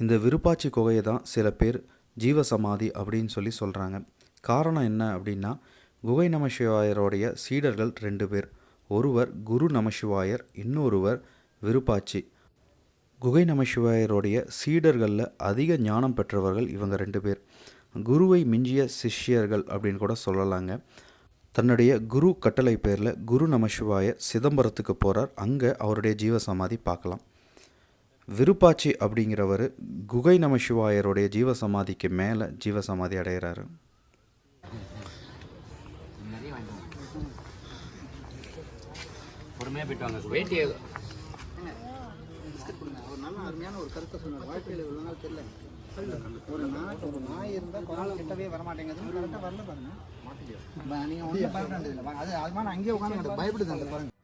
இந்த விருப்பாச்சி குகையை தான் சில பேர் ஜீவசமாதி அப்படின்னு சொல்லி சொல்கிறாங்க காரணம் என்ன அப்படின்னா குகை நமசிவாயருடைய சீடர்கள் ரெண்டு பேர். ஒருவர் குரு நமசிவாயர் இன்னொருவர் விருப்பாச்சி. குகை நமசிவாயருடைய சீடர்களில் அதிக ஞானம் பெற்றவர்கள் இவங்க ரெண்டு பேர். குருவை மிஞ்சிய சிஷ்யர்கள் அப்படின்னு கூட சொல்லலாங்க. தன்னுடைய குரு கட்டளை பேரில் குரு நமசிவாயர் சிதம்பரத்துக்கு போகிறார் அங்கே அவருடைய ஜீவசமாதி பார்க்கலாம். விருப்பாச்சி அப்படிங்கிறவர் குகை நமசிவாயருடைய ஜீவசமாதிக்கு மேலே ஜீவசமாதி அடைகிறாரு பயப்படுது அந்த பாருங்க